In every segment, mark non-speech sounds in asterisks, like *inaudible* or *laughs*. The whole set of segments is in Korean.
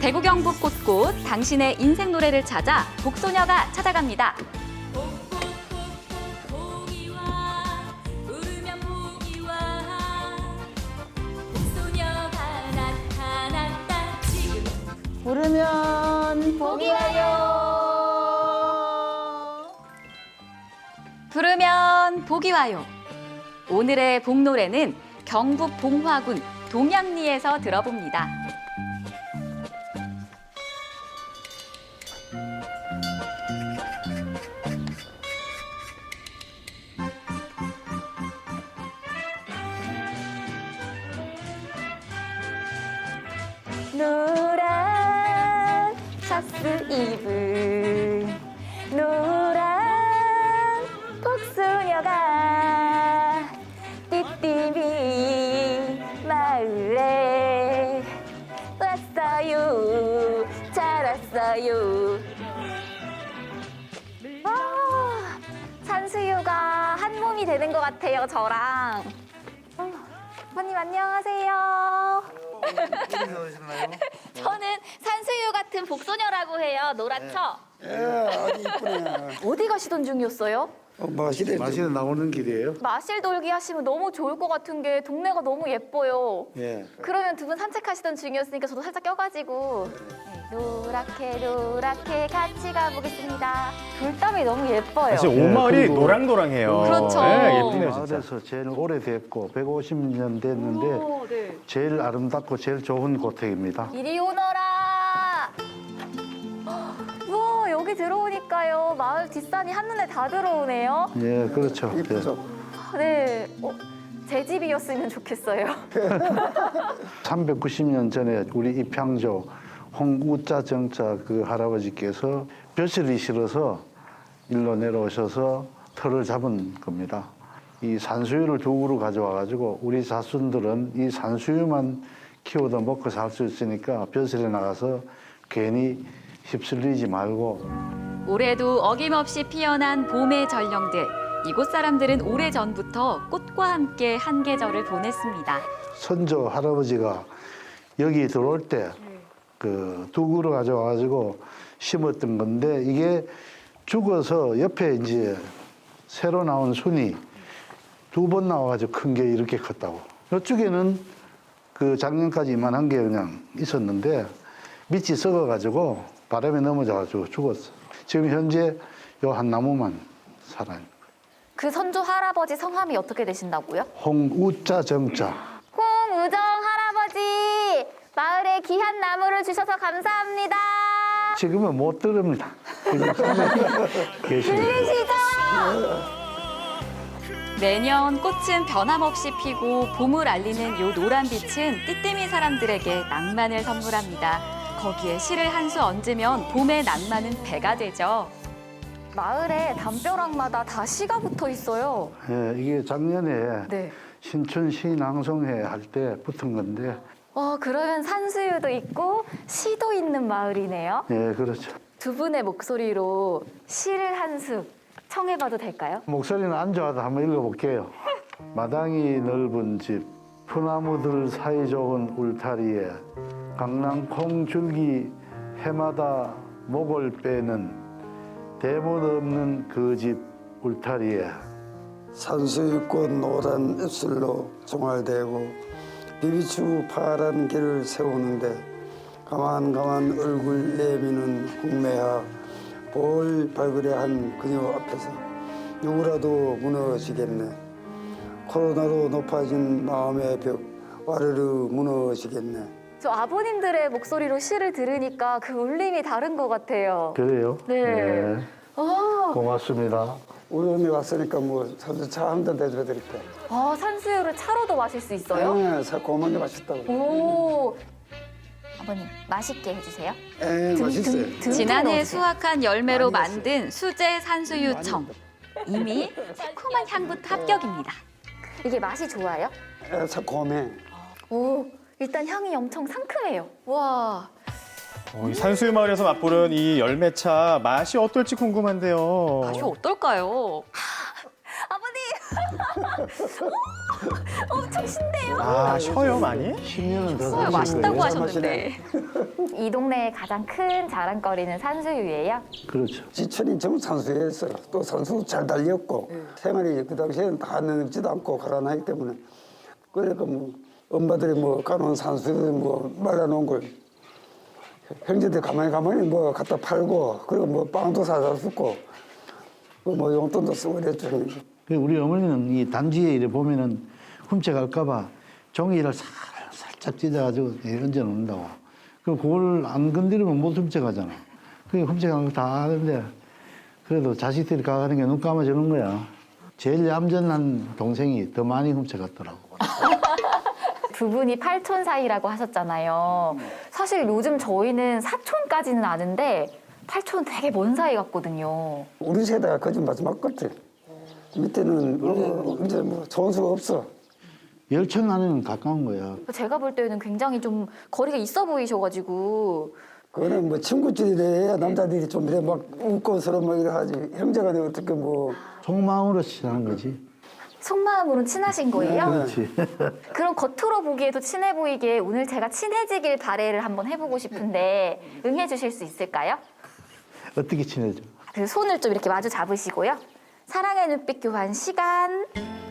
대구 경북 곳곳 당신의 인생 노래를 찾아 복소녀가 찾아갑니다. 부르면 복이 와요. 부르면 복이 와요. 오늘의 복노래는 경북 봉화군 동양리에서 들어봅니다. 되는 것 같아요 저랑 어, 아버님 안녕하세요 어디서 오셨나요? 저는 산수유 같은 복소녀라고 해요 노랗죠? 예, 아주 이쁘네. 어디 가시던 중이었어요? 어, 마시네. 마시는 나오는 길이에요? 마실 돌기 하시면 너무 좋을 것 같은 게 동네가 너무 예뻐요. 예. 그러면 두 분 산책하시던 중이었으니까 저도 살짝 껴가지고 네, 노랗게 노랗게 같이 가보겠습니다. 돌담이 너무 예뻐요. 사실 오마을이 그리고- 노랑노랑해요. 그렇죠. 네, 예쁘네요, 진짜. 마을에서 제일 오래됐고 150년 됐는데 오, 네. 제일 아름답고 제일 좋은 고택입니다. 이리 오너라. 여기 들어오니까요 마을 뒷산이 한눈에 다 들어오네요. 예, 그렇죠. 이쁘죠? 네, 어, 제 집이었으면 좋겠어요. *laughs* 390년 전에 우리 입향조 홍우자 정자 그 할아버지께서 벼슬이 실어서 일로 내려오셔서 터를 잡은 겁니다. 이 산수유를 두 그루 가져와 가지고 우리 자손들은 이 산수유만 키워도 먹고 살 수 있으니까 벼슬에 나가서 괜히 휩쓸리지 말고 올해도 어김없이 피어난 봄의 전령들. 이곳 사람들은 오래 전부터 꽃과 함께 한 계절을 보냈습니다. 선조 할아버지가 여기 들어올 때 그두 그루 가져와 가지고 심었던 건데 이게 죽어서 옆에 이제 새로 나온 순이 두 번 나와가지고 큰 게 이렇게 컸다고. 이쪽에는 그 작년까지 이만한 게 그냥 있었는데 밑이 썩어가지고 바람에 넘어져가지고 죽었어. 지금 현재 요 한 나무만 살아요. 그 선조 할아버지 성함이 어떻게 되신다고요? 홍우자 정자. 홍우정 할아버지 마을에 귀한 나무를 주셔서 감사합니다. 지금은 못 들읍니다. *laughs* 계십니다. 매년 꽃은 변함없이 피고 봄을 알리는 요 노란 빛은 띠띠미 사람들에게 낭만을 선물합니다. 거기에 시를 한수 얹으면 봄의 낭만은 배가 되죠. 마을에 담벼락마다 다 시가 붙어 있어요. 예, 이게 작년에 네. 신춘 시 낭송회 할 때 붙은 건데, 와 그러면 산수유도 있고 시도 있는 마을이네요. 예, 그렇죠. 두 분의 목소리로 시를 한 수 청해봐도 될까요? 목소리는 안 좋아도 한번 읽어볼게요. *laughs* 마당이 넓은 집, 푸나무들 사이 좋은 울타리에 강낭콩 줄기 해마다 목을 빼는 대못 없는 그 집 울타리에 산수유꽃 노란 입술로 종알대고 비비추 파란 길을 세우는데 가만 가만 얼굴 내미는 홍매하 볼 발그레한 그녀 앞에서 누구라도 무너지겠네. 코로나로 높아진 마음의 벽 와르르 무너지겠네 저 아버님들의 목소리로 시를 들으니까 그 울림이 다른 것 같아요. 그래요? 네. 예, 아, 고맙습니다. 우리 언니 왔으니까 뭐 산수 차한 잔 대드려 드릴게 아, 산수유를 차로도 마실 수 있어요? 네, 새콤하게 맛있다고 오. 아버님 맛있게 해주세요. 에 맛있어요 지난해 수확한 열매로 많이 만든 수제 산수유 청. 이미 새콤한 향부터 합격입니다. 이게 맛이 좋아요? 에, 새콤해 오, 일단 향이 엄청 상큼해요. 와, 어, 이 산수유 마을에서 맛보는 이 열매차 맛이 어떨지 궁금한데요. 맛이 어떨까요? 아버님, *laughs* 오, 엄청 신데요. 아, 쉬어요, 많이? 10년은 더 맛있다고? 하셨는데. 이 동네의 가장 큰 자랑거리는 산수유예요. 그렇죠. 지천이 전부 산수였어요. 또 산수 잘 달렸고 생활이 그 당시에는 다 넓지도 않고 가라나기 때문에 그러니까 뭐 엄마들이 뭐 가놓은 산수 뭐 말라놓은 걸 형제들 가만히 가만히 뭐 갖다 팔고 그리고 뭐 빵도 사다 쓰고 뭐 용돈도 쓰고 그랬죠. 그 우리 어머니는 이 단지에 이래 보면은 훔쳐갈까봐 종이를 살, 살짝 찢어가지고 얹어 놓는다고. 그럼 그걸 안 건드리면 못 훔쳐가잖아. 그게 훔쳐가는 거다 아는데 그래도 자식들이 가가는 게 눈 감아주는 거야. 제일 얌전한 동생이 더 많이 훔쳐갔더라고. 두 분이 팔촌 사이라고 하셨잖아요. 사실 요즘 저희는 사촌까지는 아는데 팔촌 되게 먼 사이 같거든요. 우리 세대가 거짓 마지막 같아. 밑에는 뭐 이제 뭐 좋은 수가 없어. 열천 안에는 가까운 거야. 제가 볼 때는 굉장히 좀 거리가 있어 보이셔가지고 그거는 뭐 친구끼리 남자들이 좀 이래 막 웃고 서로 막 이래 하지. 형제가 돼 어떻게 뭐 속마음으로 친한 거지. 속마음으로는 친하신 거예요? 그렇지. *laughs* 그럼 겉으로 보기에도 친해 보이게 오늘 제가 친해지길 바래를 한번 해보고 싶은데 응해 주실 수 있을까요? 어떻게 친해져? 그 손을 좀 이렇게 마주 잡으시고요. 사랑의 눈빛 교환 시간.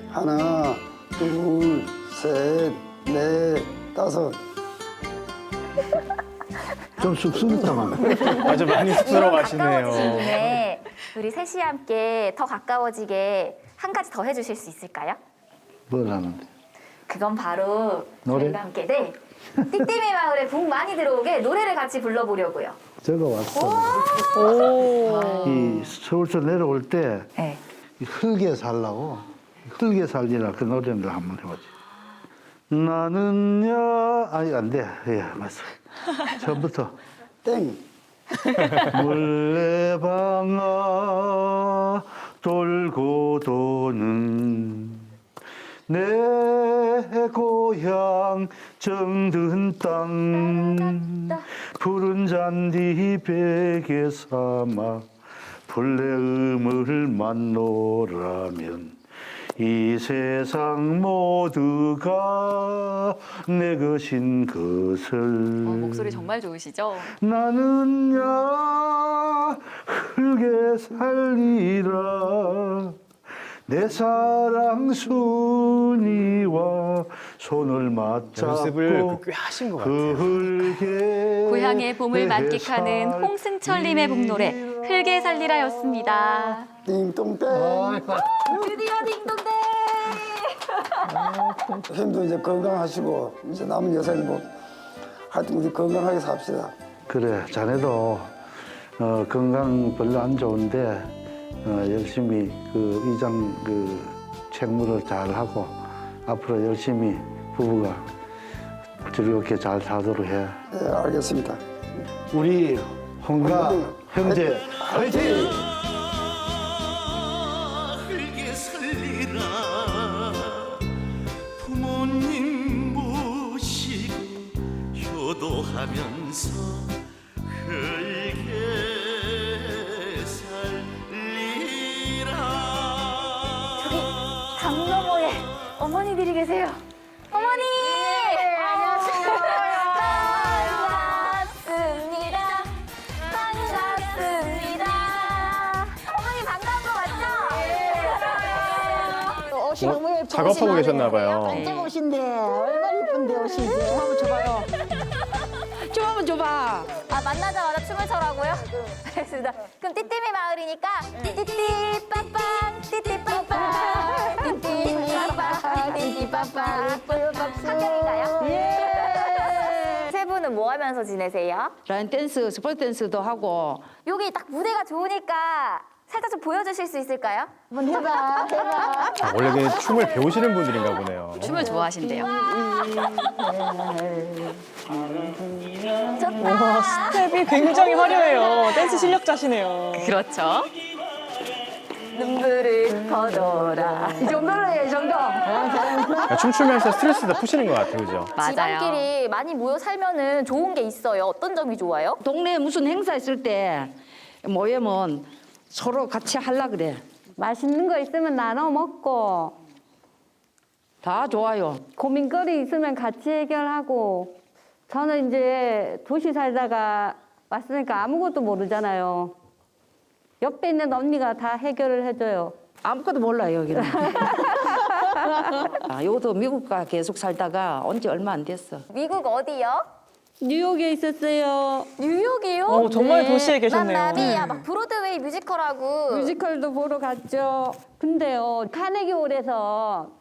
하나, 둘, 셋, 넷, 다섯. *laughs* 좀 쑥스럽다만. 아주 많이 쑥스러워 가까워지신 하시네요. 김에 우리 셋이 함께 더 가까워지게 한 가지 더 해주실 수 있을까요? 뭘 하는데? 그건 바로 노래? 저희가 함께 네 띠띠미 마을에 복 많이 들어오게 노래를 같이 불러보려고요. 저거 왔어. 이 서울서 내려올 때 네. 이 흙에 살라고 흙에 살리라 그 노래를 한번 해보지. 나는야 아니 안 돼. 예 맞어. *laughs* 처음부터 땡. *laughs* 물레방아 돌고 도는 내 고향 정든 땅 푸른 잔디 베개 삼아 불레음을 만노라면 이 세상 모두가 내 것인 것을 어, 목소리 정말 좋으시죠? 나는 야 흙에 살리라 내 사랑 순이와 손을 맞잡고 연습을 꽤 하신 것 같아요. 그 흙에 고향의 봄을 내 만끽하는 살 홍승철님의 봄노래 흙에 살리라였습니다. 띵동땡. 드디어 딩동댕. 형도 이제 건강하시고 이제 남은 여생 뭐 하여튼 우리 건강하게 삽시다. 그래 자네도 어, 건강 별로 안 좋은데 어, 열심히 그 이장 그 책무를 잘 하고 앞으로 열심히 부부가 즐겁게 잘 살도록 해. 네, 알겠습니다. 우리 홍가 형제 화이팅! 어머니! 반갑습니다. 반갑습니다. 어머니 반가운 거 맞죠? 옷이 어, 너무 예쁘 작업하고 계셨나 봐요. 반짝 옷인데 얼마나 예쁜데 옷이 이제 한번 줘봐요 *laughs* 좀 한번 줘봐 아 만나자마자 춤을 춰라고요? 알겠습니다. 그럼 띠띠미 마을이니까 띠띠띠 빠빵 띠띠 띠띠 빠빵 한명인가요? 예 *laughs* 세 분은 뭐 하면서 지내세요? 라인 댄스 스포츠 댄스도 하고 여기 딱 무대가 좋으니까 살짝 좀 보여주실 수 있을까요? 한번 해봐 해봐 아, 원래 그 춤을 배우시는 분들인가 보네요. 춤을 좋아하신대요. 좋다. 스텝이 굉장히 화려해요. *laughs* 댄스 실력자시네요. 그렇죠. 눈물을 거둬라. 이 정도로 해이 정도 그러니까 춤추면서 스트레스 다 푸시는 것 같아요, 그죠? 맞아요. 집안끼리 많이 모여 살면은 좋은 게 있어요. 어떤 점이 좋아요? 동네에 무슨 행사 있을 때 모이면 서로 같이 하려 그래 맛있는 거 있으면 나눠 먹고 다 좋아요 고민거리 있으면 같이 해결하고 저는 이제 도시 살다가 왔으니까 아무것도 모르잖아요. 옆에 있는 언니가 다 해결을 해줘요. 아무것도 몰라요 여기는. *laughs* 아, 요도 미국 가 계속 살다가 온지 얼마 안 됐어. 미국 어디요? 뉴욕에 있었어요. 뉴욕이요? 어, 정말 도시에 난 계셨네요. 나비야 막 브로드웨이 뮤지컬하고 뮤지컬도 보러 갔죠. 근데요, 카네기홀에서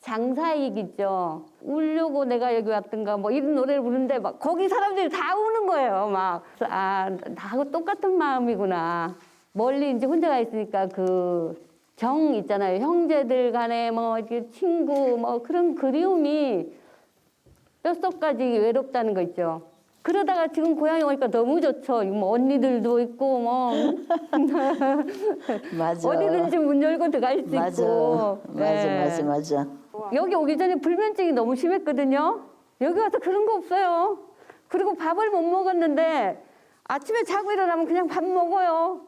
장사익 있죠. 울려고 내가 여기 왔던가 뭐 이런 노래를 부르는데 막 거기 사람들이 다 우는 거예요. 막 아, 나하고 똑같은 마음이구나. 멀리 이제 혼자 가 있으니까 그 정 있잖아요. 형제들 간에 뭐 친구 뭐 그런 그리움이 뼛속까지 외롭다는 거 있죠. 그러다가 지금 고향에 오니까 너무 좋죠. 뭐 언니들도 있고 뭐 *laughs* 맞아. 어디든지 문 열고 들어갈 수 맞아. 있고. 맞아, 네. 맞아, 맞아. 여기 오기 전에 불면증이 너무 심했거든요. 여기 와서 그런 거 없어요. 그리고 밥을 못 먹었는데 아침에 자고 일어나면 그냥 밥 먹어요.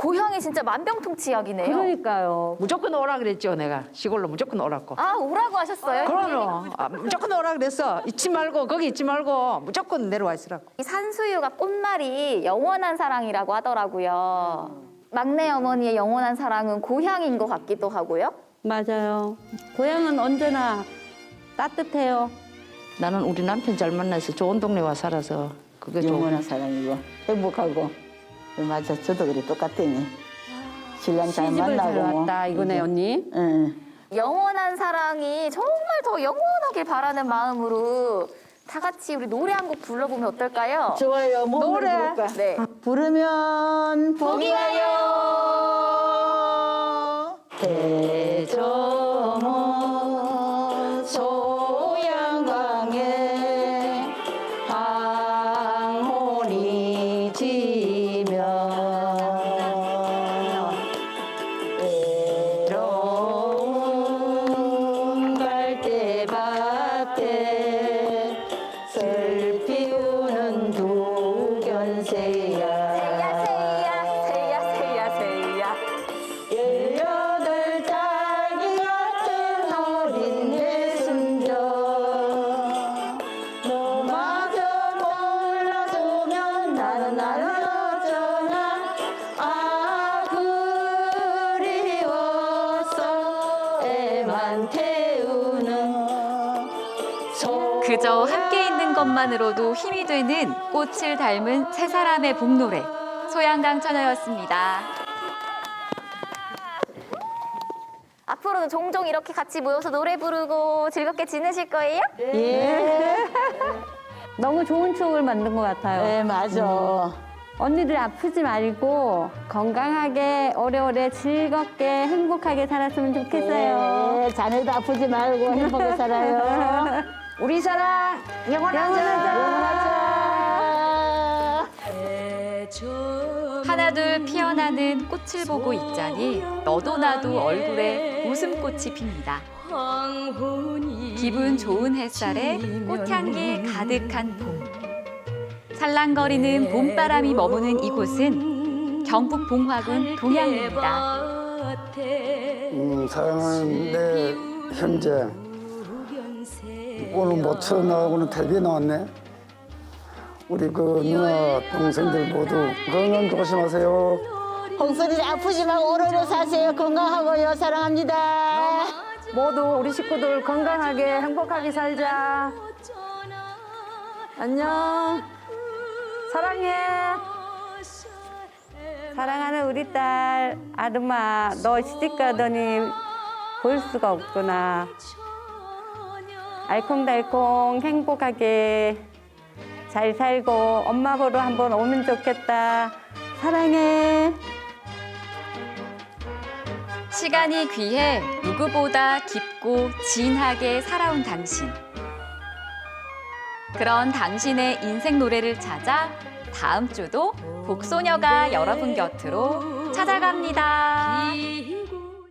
고향이 진짜 만병통치약이네요. 그러니까요. 무조건 오라 그랬죠, 내가. 시골로 무조건 오라고. 아 오라고 하셨어요? 그럼 아, 무조건 오라 그랬어. 잊지 말고 거기 잊지 말고 무조건 내려와 있으라고. 이 산수유가 꽃말이 영원한 사랑이라고 하더라고요. 막내 어머니의 영원한 사랑은 고향인 것 같기도 하고요. 맞아요. 고향은 언제나 따뜻해요. 나는 우리 남편 잘 만나서 좋은 동네 와 살아서 그게 좋은 영원한 사랑이고 행복하고 맞아 저도 그래 똑같더니 신랑 잘 시집을 잘 만나고 뭐. 왔다 이거네 언니. 응. 영원한 사랑이 정말 더 영원하길 바라는 마음으로 다 같이 우리 노래 한 곡 불러보면 어떨까요? 좋아요 뭐 노래 부를까? 네. 부르면 복이 와요 것만으로도 힘이 되는 꽃을 닮은 세 사람의 봄노래 소양강 처녀였습니다. 앞으로도 종종 이렇게 같이 모여서 노래 부르고 즐겁게 지내실 거예요? 예. *laughs* 너무 좋은 추억을 만든 것 같아요. 네 맞아 언니들 아프지 말고 건강하게 오래오래 즐겁게 행복하게 살았으면 좋겠어요. 네, 자네도 아프지 말고 행복하게 살아요 *laughs* 우리 사랑 영원하자 하나 둘 피어나는 꽃을 보고 있자니 너도 나도 얼굴에 웃음꽃이 핍니다. 기분 좋은 햇살에 꽃향기 가득한 봄. 살랑거리는 봄바람이 머무는 이곳은 경북 봉화군 동양입니다. 음, 사랑하는 내 형제 오늘 모처럼 나가고는 텔레비에 나왔네 우리 그 누나 동생들 모두 건강 조심하세요 홍소리 아프지 말고 오래오래 사세요 건강하고요 사랑합니다 모두 우리 식구들 건강하게 행복하게 살자. 안녕. 사랑해. 사랑하는 우리 딸 아름아, 너 시집 가더니 볼 수가 없구나. 알콩달콩 행복하게 잘 살고 엄마 보러 한번 오면 좋겠다. 사랑해. 시간이 귀해 누구보다 깊고 진하게 살아온 당신. 그런 당신의 인생 노래를 찾아 다음 주도 복소녀가 여러분 곁으로 찾아갑니다.